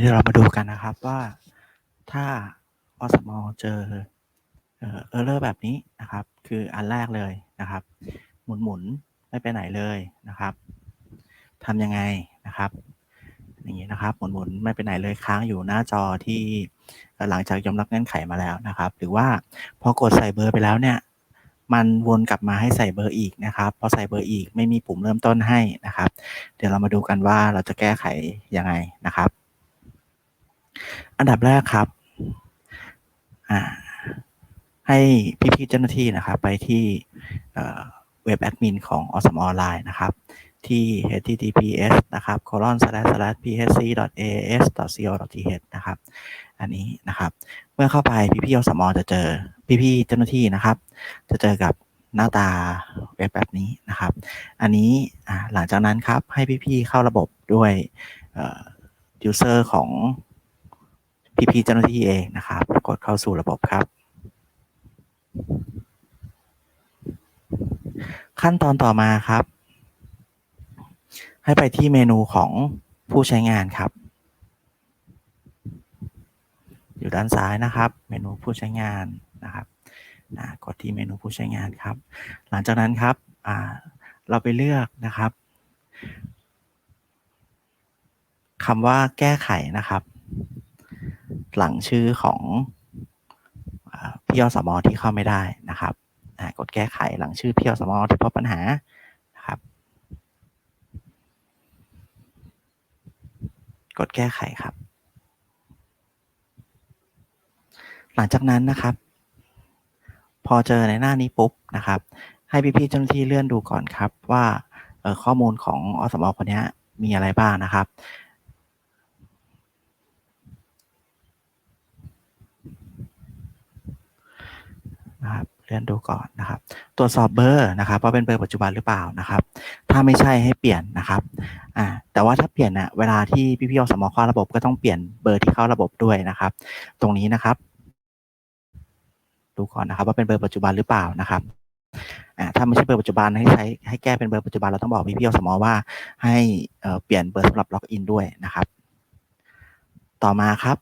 นี้เดี๋ยวเรามาดูกันนะครับว่าถ้าอสมอเจอเออเออร์แบบนี้นะครับ คืออันแรกเลยนะครับ หมุนหมุนๆไม่ไปไหนเลยนะครับทำยังไงนะครับอย่างนี้นะครับ หมุนหมุนๆไม่ไปไหนเลยค้างอยู่หน้าจอที่หลังจากยอมรับเงื่อนไขมาแล้วนะครับ หรือว่าพอกดใส่เบอร์ไปแล้วเนี่ย มันวนกลับมาให้ใส่เบอร์อีกนะครับพอใส่เบอร์อีกไม่มีปุ่มเริ่มต้นให้นะครับ เดี๋ยวเรามาดูกันว่าเราจะแก้ไขยังไงนะครับ อันดับแรกครับให้พี่ๆเจ้าหน้าที่นะครับ ไปที่เว็บแอดมินของอสมออนไลน์นะครับ ที่ https นะครับ colon slash slash phc as co th นะครับ อันนี้นะครับ เมื่อเข้าไปพี่ๆอสมอจะเจอพี่ๆเจ้าหน้าที่นะครับ จะเจอกับหน้าตาเว็บแบบนี้นะครับ อันนี้หลังจากนั้นครับให้พี่ๆเข้าระบบด้วย user ของ พี่ๆเจ้าหน้าที่เองนะครับกดเข้าสู่ระบบครับ ขั้นตอนต่อมาครับ ให้ไปที่เมนูของผู้ใช้งานครับ อยู่ด้านซ้ายนะครับ เมนูผู้ใช้งานนะครับกดที่เมนูผู้ใช้งานครับ หลังจากนั้นครับเราไปเลือกนะครับคำว่าแก้ไขนะครับ หลังชื่อของอพี่อสมอที่เข้าไม่ได้นะครับกดแก้ไขหลังชื่อพี่อสมอที่พบปัญหานะครับ กดแก้ไขครับ หลังจากนั้นนะครับ พอเจอในหน้านี้ปุ๊บนะครับ ให้พี่ๆเจ้าหน้าที่เลื่อนดูก่อนครับว่าข้อมูลของอสมอคนนี้มีอะไรบ้างนะครับ นะครับ เลื่อนดูก่อนนะครับ ตรวจสอบเบอร์นะครับว่าเป็นเบอร์ปัจจุบันหรือเปล่านะครับ ถ้าไม่ใช่ให้เปลี่ยนนะครับอ่าแต่ว่าถ้าเปลี่ยนน่ะเวลาที่พี่ๆอสมเข้าระบบก็ต้องเปลี่ยนเบอร์ที่เข้าระบบด้วยนะครับ ตรงนี้นะครับ ดูก่อนนะครับ ว่าเป็นเบอร์ปัจจุบันหรือเปล่านะครับอ่าถ้าไม่ใช่เบอร์ปัจจุบันให้ใช้ให้แก้เป็นเบอร์ปัจจุบันเราต้องบอกพี่ๆอสมอว่าให้เอ่อเปลี่ยนเบอร์สำหรับล็อกอินด้วยนะครับ ต่อมาครับ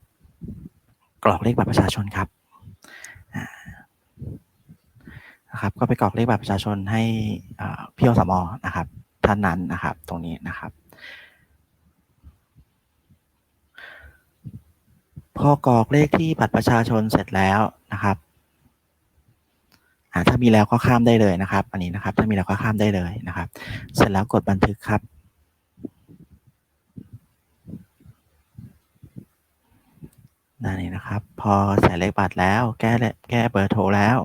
กรอกเลขบัตรประชาชนครับอ่า นะครับ ก็ไปกรอกเลขบัตรประชาชนให้พี่อสมนะครับ ท่านนั้นนะครับ ตรงนี้นะครับพอกรอกเลขที่บัตรประชาชนเสร็จแล้วนะครับถ้ามีแล้วก็ข้ามได้เลยนะครับ อันนี้นะครับ ถ้ามีแล้วก็ข้ามได้เลยนะครับ เสร็จแล้วกดบันทึกครับ นั่นเองนะครับ พอใส่เลขบัตรแล้ว แก้แก้เบอร์โทรแล้ว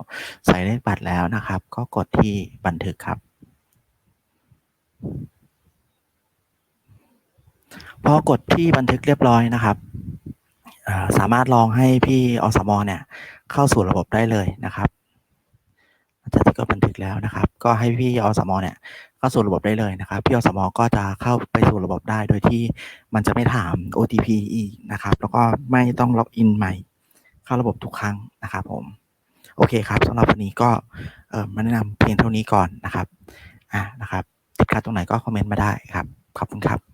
ใส่เลขบัตรแล้วนะครับ ก็กดที่บันทึกครับ พอกดที่บันทึกเรียบร้อยนะครับสามารถลองให้พี่อสมเนี่ย เข้าสู่ระบบได้เลยนะครับหลังจากที่กดบันทึกแล้วนะครับ ก็ให้พี่อสมเนี่ย เข้าสู่ระบบได้เลยนะครับพี่อสมอก็จะเข้าไปสู่ระบบได้ โดยที่มันจะไม่ถาม OTP อีกนะครับ แล้วก็ไม่ต้องล็อกอินใหม่ เข้าระบบทุกครั้งนะครับผมโอเคครับสำหรับวันนี้ก็เออมาแนะนำเพียงเท่านี้ก่อนนะครับอ่านะครับติดขัดตรงไหนก็คอมเมนต์มาได้ครับ ขอบคุณครับ